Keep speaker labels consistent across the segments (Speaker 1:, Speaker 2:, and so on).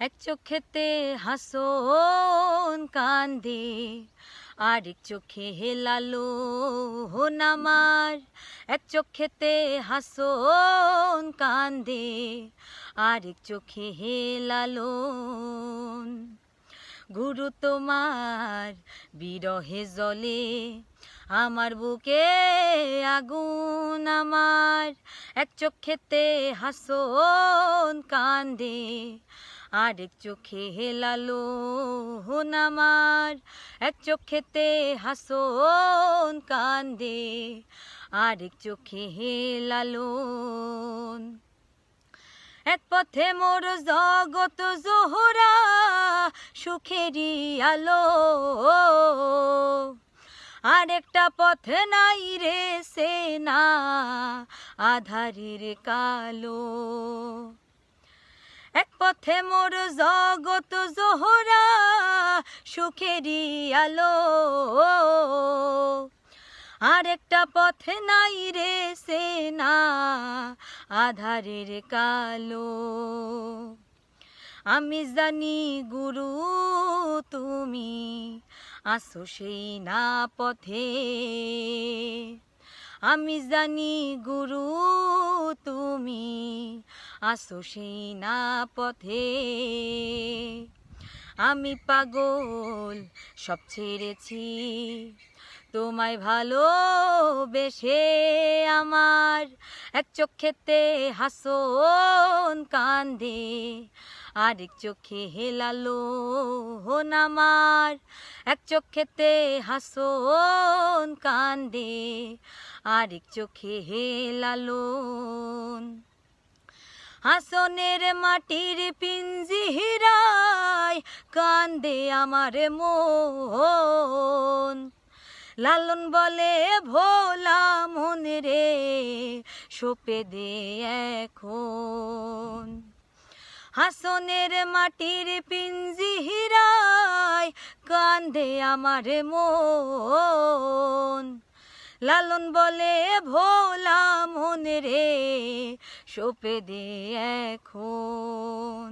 Speaker 1: এক চোখেতে হাসন কান্দে, আরেক চোখে হেলালো হন আমার। এক চোখেতে হাসন কান্দে, আরেক চোখে হেলালো গুরু তোমার বিরহে জলে, আমার বুকে আগুন আমার। এক চোখেতে হাসন কান্দে আরেক চোখে হেলালো হন আমার। এক চোখেতে হাসন কান্দে, আরেক চোখে হেলালো। এক পথে মোর জগত জোহরা সুখেরই আলো। আরেকটা পথে নাই রে সে না আধারের কালো। এক পথে মোর জগত জোহরা সুখেরই আলো। আর একটা পথে নাই রে সে না আধারের কালো। আমি জানি গুরু, তুমি আসো সেই না পথে। আমি জানি গুরু, তুমি আসো সেই না পথে। আমি পাগল, সব ছেড়েছি। তোমায় ভালোবেসে আমার এক চোখেতে হাসন কান্দে, আরেক চোখে হেলালো হন আমার, এক চোখেতে হাসন কান্দে, আরেক চোখে হেলালো হাসনের মাটির পিঞ্জিরায় কান্দে আমার মন। লালন বলে, ভোলা মন রে, সোপে দে এখন। হাসনের মাটির পিঞ্জিরায় কান্দে আমার মন। লালন বলে, ভোলা মন রে সোপে দে এখন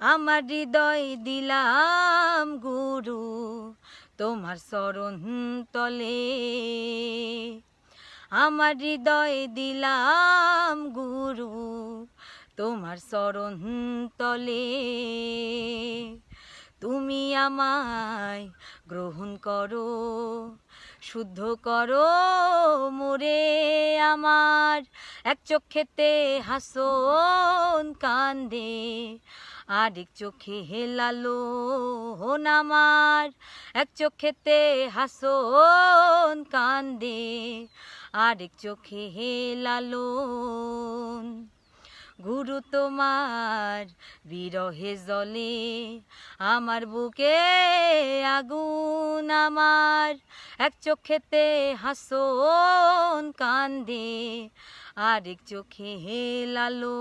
Speaker 1: আমার হৃদয় দিলাম গুরু, তোমার চরণ তলে। আমার হৃদয় দিলাম গুরু, তোমার চরণ তলে। তুমি আমায় গ্রহণ করো, শুদ্ধ করো, মোরে আমার। এক চোখেতে হাসন কান্দে, আরেক চোখে হেলালো হন আমার। এক চোখেতে হাসন কান্দে, আরেক চোখে হেলালো গুরু তোমার বিরহে জলে আমার বুকে আগুন আমার। এক চোখেতে হাসন কান্দে, আরেক চোখে হেলালো